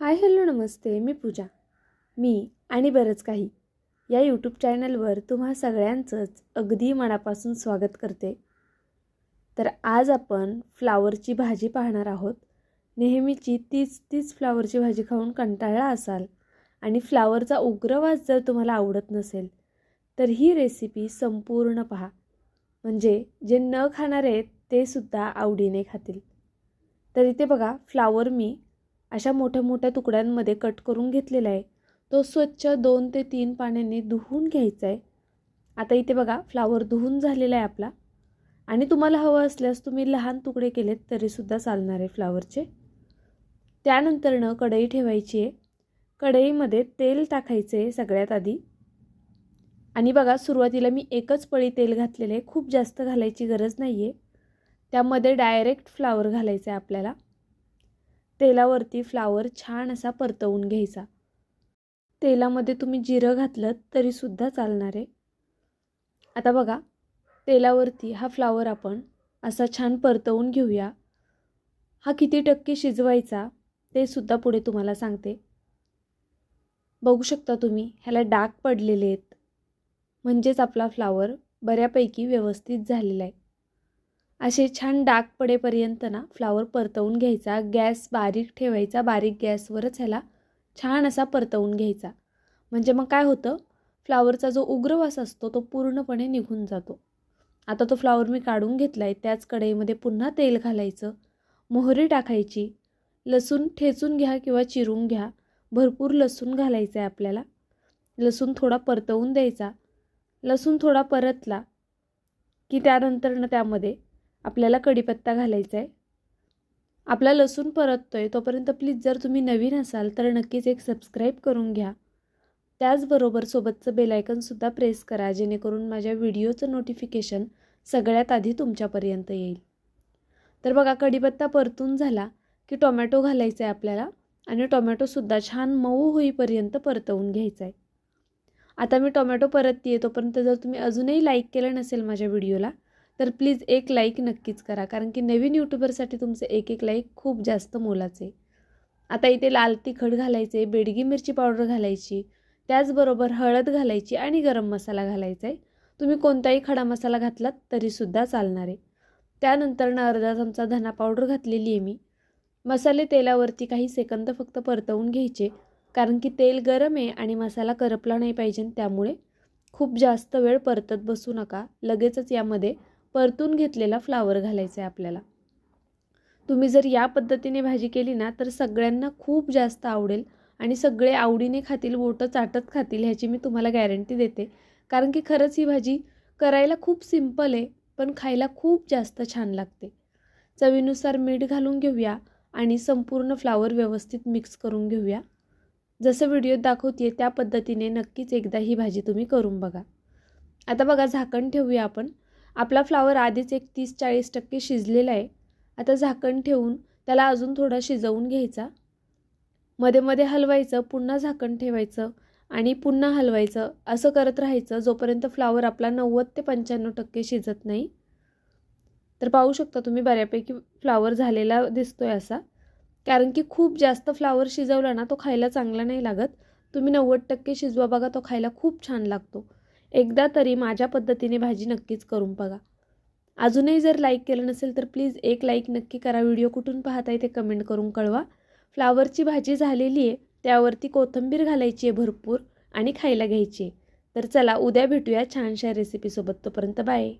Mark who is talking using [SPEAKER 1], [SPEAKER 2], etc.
[SPEAKER 1] Hi hello नमस्ते मी पूजा. मी आणि बरंच काही. या यूट्यूब चॅनलवर तुम्हा सगळ्यांचंच अगदी मनापासून स्वागत करते. तर आज आपण फ्लावरची भाजी पाहणार आहोत. नेहमीची तीच तीच फ्लावरची भाजी खाऊन कंटाळला असाल आणि फ्लावरचा उग्रवास जर तुम्हाला आवडत नसेल तर ही रेसिपी संपूर्ण पहा. म्हणजे जे न खाणारे आहेत ते सुद्धा आवडीने खातील. तर इथे बघा फ्लावर मी अशा मोठ्या मोठ्या तुकड्यांमध्ये कट करून घेतलेला आहे. तो स्वच्छ दोन ते तीन पाण्याने धुवून घ्यायचा आहे. आता इथे बघा फ्लावर धुवून झालेला आहे आपला. आणि तुम्हाला हवं असल्यास तुम्ही लहान तुकडे केलेत तरीसुद्धा चालणार आहे फ्लावरचे. त्यानंतरनं कढई ठेवायची आहे. कढईमध्ये तेल टाकायचं आहे सगळ्यात आधी. आणि बघा सुरुवातीला मी एकच पळी तेल घातलेलं आहे. खूप जास्त घालायची गरज नाही आहे त्यामध्ये डायरेक्ट फ्लावर घालायचं आहे आपल्याला. तेलावरती फ्लावर छान असा परतवून घ्यायचा. तेलामध्ये तुम्ही जिरं घातलं तरीसुद्धा चालणार आहे. आता बघा तेलावरती हा फ्लावर आपण असा छान परतवून घेऊया. हा किती टक्के शिजवायचा ते सुद्धा पुढे तुम्हाला सांगते. बघू शकता तुम्ही ह्याला डाग पडलेले आहेत. म्हणजेच आपला फ्लावर बऱ्यापैकी व्यवस्थित झालेला आहे. असे छान डाग पडेपर्यंत ना फ्लावर परतवून घ्यायचा. गॅस बारीक ठेवायचा. बारीक गॅसवरच ह्याला छान असा परतवून घ्यायचा. म्हणजे मग काय होतं? फ्लावरचा जो उग्रवास असतो तो पूर्णपणे निघून जातो. आता तो फ्लावर मी काढून घेतला आहे त्याच कढईमध्ये पुन्हा तेल घालायचं. मोहरी टाकायची. लसूण ठेचून घ्या किंवा चिरून घ्या. भरपूर लसूण घालायचं आहे आपल्याला. लसूण थोडा परतवून द्यायचा. लसूण थोडा परतला की त्यानंतरनं त्यामध्ये आपल्याला कढीपत्ता घालायचा आहे आपला लसूण परततो आहे तोपर्यंत प्लीज जर तुम्ही नवीन असाल तर नक्कीच एक सबस्क्राईब करून घ्या. त्याचबरोबर सोबतचं बेलायकनसुद्धा प्रेस करा जेणेकरून माझ्या व्हिडिओचं नोटिफिकेशन सगळ्यात आधी तुमच्यापर्यंत येईल. तर बघा कढीपत्ता परतून झाला की टोमॅटो घालायचा आहे आपल्याला आणि टोमॅटोसुद्धा छान मऊ होईपर्यंत परतवून घ्यायचा आहे आता मी टोमॅटो परतते तोपर्यंत जर तुम्ही अजूनही लाईक केलं नसेल माझ्या व्हिडिओला तर प्लीज एक लाईक नक्कीच करा कारण की नवीन यूट्यूबरसाठी तुमचं एक एक लाईक खूप जास्त मोलाचे. आता इथे लाल तिखट घालायचे बेडगी मिरची पावडर घालायची त्याचबरोबर हळद घालायची आणि गरम मसाला घालायचा आहे तुम्ही कोणताही खडा मसाला घातलात तरीसुद्धा चालणार. आहे त्यानंतरनं अर्धा चमचा धना पावडर घातलेली आहे मी. मसाले तेलावरती काही सेकंद फक्त परतवून घ्यायचे कारण की तेल गरम आहे आणि मसाला करपला नाही पाहिजे त्यामुळे खूप जास्त वेळ परतत बसू नका. लगेचच यामध्ये परतून घेतलेला फ्लावर घालायचा आहे आपल्याला. तुम्ही जर या पद्धतीने भाजी केली ना तर सगळ्यांना खूप जास्त आवडेल आणि सगळे आवडीने खातील बोटं चाटत खातील ह्याची मी तुम्हाला गॅरंटी देते. कारण की खरंच ही भाजी करायला खूप सिंपल आहे पण खायला खूप जास्त छान लागते. चवीनुसार मीठ घालून घेऊया आणि संपूर्ण फ्लावर व्यवस्थित मिक्स करून घेऊया. जसं व्हिडिओत दाखवते त्या पद्धतीने नक्कीच एकदा ही भाजी तुम्ही करून बघा. आता बघा झाकण ठेवूया आपण. आपला फ्लावर आधीच एक तीस चाळीस टक्के शिजलेला आहे. आता झाकण ठेवून त्याला अजून थोडा शिजवून घ्यायचा. मध्ये मध्ये हलवायचं पुन्हा झाकण ठेवायचं आणि पुन्हा हलवायचं. असं करत राहायचं जोपर्यंत फ्लावर आपला नव्वद ते पंच्याण्णव टक्के शिजत नाही. तर पाहू शकता तुम्ही बऱ्यापैकी फ्लावर झालेला दिसतो आहे असा. कारण की खूप जास्त फ्लावर शिजवला ना तो खायला चांगला नाही लागत. तुम्ही नव्वद टक्के शिजवा बघा तो खायला खूप छान लागतो. एकदा तरी माझ्या पद्धतीने भाजी नक्कीच करून बघा. अजूनही जर लाईक केलं नसेल तर प्लीज एक लाईक नक्की करा. व्हिडिओ कुठून पाहताय ते कमेंट करून कळवा. फ्लावरची भाजी झालेली आहे. त्यावरती कोथिंबीर घालायची आहे भरपूर आणि खायला घ्यायची आहे. तर चला उद्या भेटूया छानशा रेसिपीसोबत तोपर्यंत बाय